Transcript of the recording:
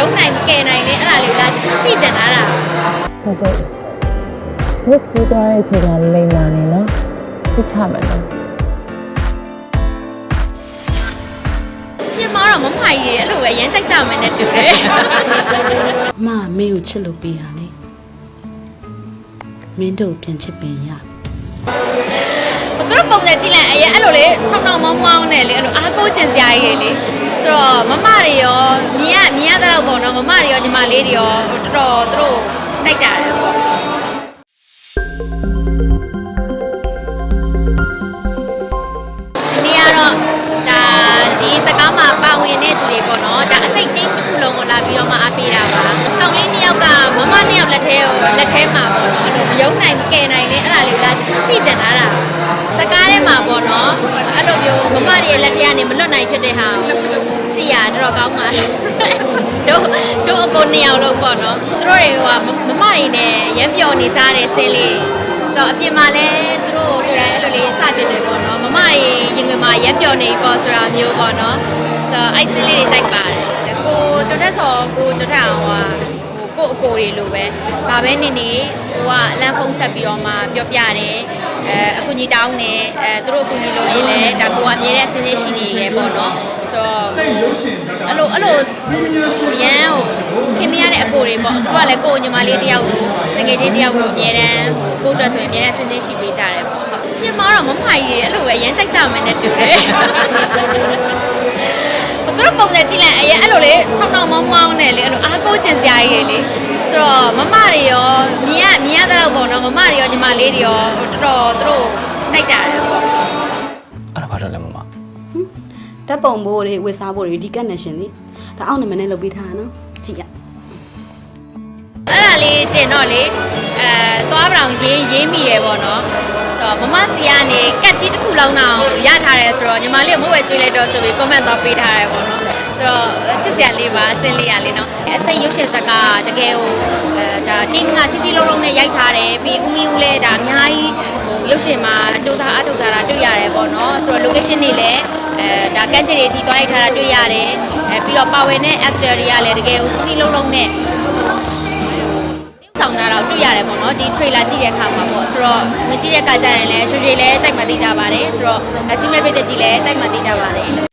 ယုံနိုင်မကယ်နိုင်လေအဲ့ဒါလေးလာကြည့်ကြတာတာဟုတ်ကဲ့ဝတ်ပြီးသွားတဲ့အချိန်ကလိမ္မာနေနော်သိချမယ်နော်ပြင်မာတော့မမိုက်ရေအဲ့လိုပဲရမ်းကြိုက်ကြမယ်နဲ့တူတယ်အမမင်းကိုချစ်လို့ပေးရလေမင်းတို့ပြန်ချစ်ပင်ရသူတို့ ပုံစံကြည့်လိုက်အရင်အဲ့လိုလေထောင်ထောင်မောင်းမောင်းနဲ့လေအဲ့လိုအားကိုးကျင်စရာကြီးလေဆိုတော့မမတွေရောမြင်ရမြင်ရတဲ့တော့ပေါ့နော်မမတွေရောညီမလေးတွေရောတော်တော်သူတို့ကြိုက်ကြတယ်ပေါ့ဒီနေ့ကတော့ဒါဒီစကားမှာပါဝင်တဲ့သူတွေပေါ့နော်ဒါအစိတ်တင်းတစ်ခုလုံးကိုလာပြီးတော့မှအားပေးတာပါ။တောင်လေးနှစ်ယောက်ကမမနှစ်ယောက်လက်ထဲကိုလက်ထဲမှာပေါ့နော်အဲ့လိုမယုံနိုင်မကယ်နိုင်လေအဲ့ဒါလေးလာကြည့်ကြတာတာ။ စကားထဲမှာပေါ့နော်အဲ့လိုမျိုးမမတွေရဲ့လက်ထဲကနေမလွတ်နိုင်ဖြစ်တဲ့ဟာကိုကြည့်ရတော့ကောင်းပါလား။တို့တို့အကိုနှစ်ယောက်လုံးပေါ့နော်။သူတို့တွေကမမတွေနဲ့ရမ်းပျော်နေကြတဲ့ဆင်းလေးဆိုတော့အပြင်မှာလည်းသူတို့လူတိုင်းအဲ့လိုလေးစပြတယ်ပေါ့နော်မမတွေရင်ခွင်မှာရက်ပျော်နေပေါ့ဆိုတာမျိုးပေါ့နော်ဆိုတော့အဲ့စင်းလေးတွေကြိုက်ပါတယ်ကိုကျော်ထက်စောကိုကျော်ထက်အောင်ကဟို ကိုအကိုတွေလိုပဲဒါပဲနေနေဟိုကအလန့်ဖုံးဆက်ပြီးတော့မှပြောပြတယ်အဲအကူကြီးတောင်းတယ်အဲသူတို့အကူကြီးလိုရင်လည်းဒါကိုကအမြဲတမ်းဆင်းနေရှိနေရဲပေါ့နော်ဆိုတော့အဲ့လိုအဲ့လိုရန်ဟိုခင်မရတဲ့အကိုတွေပေါ့သူကလည်းကိုညီမလေးတယောက်လိုတကယ်ချင်းတယောက်လိုအမြဲတမ်းဟိုကိုအတွက်ဆိုရင်အမြဲတမ်းဆင်းနေရှိပေးကြတယ်ပေါ့ဟုတ်ပြင်မာတော့မမိုက်ရေအဲ့လိုပဲရမ်းကြိုက်ကြမယ်နဲ့တူတယ် သူတို့ပုံစံကြည့်လိုက်အရင်အဲ့လိုလေထောင်ထောင်မောင်းမောင်းနဲ့လေအဲ့လိုအားကိုးကျင်စရာကြီးလေဆိုတော့မမတွေရောမြင်ရမြင်ရတဲ့တော့ပေါ့နော်မမတွေရောညီမလေးတွေရောတော်တော်သူတို့ကြိုက်ကြတယ်ပေါ့အဲ့ဒါဘာလို့လဲမမဓာတ်ပုံဘိုးတွေဝေစားဘိုးတွေဒီကက်နယ်ရှင်လေဒါအောက်နံပါတ်နဲ့လုပ်ပေးထားတာနော်ကြည့်ရအဲ့ဒါလေးတင်တော့လေအဲသွားပတောင်ရေးရေးမိတယ်ပေါ့နော် ဆိုတော့မမစီကနေကတ်ကြီးတစ်ခုလုံးတော့ရထားတယ်ဆိုတော့ညီမလေးကမို့ဝဲကျွေးလိုက်တော့ဆိုပြီး comment တော့ပေးထားတယ်ပေါ့နော်ဆိုတော့ချစ်စရာလေးပါအစင်းလေးရလေးနော်အစိတ်ရုပ်ရှင်ဇက်ကတကယ်ဟိုအဲဒါ team ကစီစီလုံးလုံးနဲ့ရိုက်ထားတယ်ပြီးဦးမင်းဦးလည်းဒါအများကြီးဟိုရုပ်ရှင်မှာစူးစမ်းအထောက်ထားတာတွေ့ရတယ်ပေါ့နော်ဆိုတော့ location တွေလည်းအဲဒါကန့်ချီတွေအထိသွားရိုက်ထားတာတွေ့ရတယ်အဲပြီးတော့ပါဝင်တဲ့ actor တွေကလည်းတကယ်ဟိုစီစီလုံးလုံးနဲ့ ဆောင်တာတော့တွေ့ရတယ်ပေါ့နော်ဒီ trailer ကြည့်တဲ့အခါမှာပေါ့ဆိုတော့ဝင်ကြည့်တဲ့အခါကျရင်လည်းရွှေရွှေလည်းကြိုက်မှသိကြပါတယ်ဆိုတော့အချင်းမဲ့ပြည်သက်ကြီးလည်းကြိုက်မှသိကြပါတယ်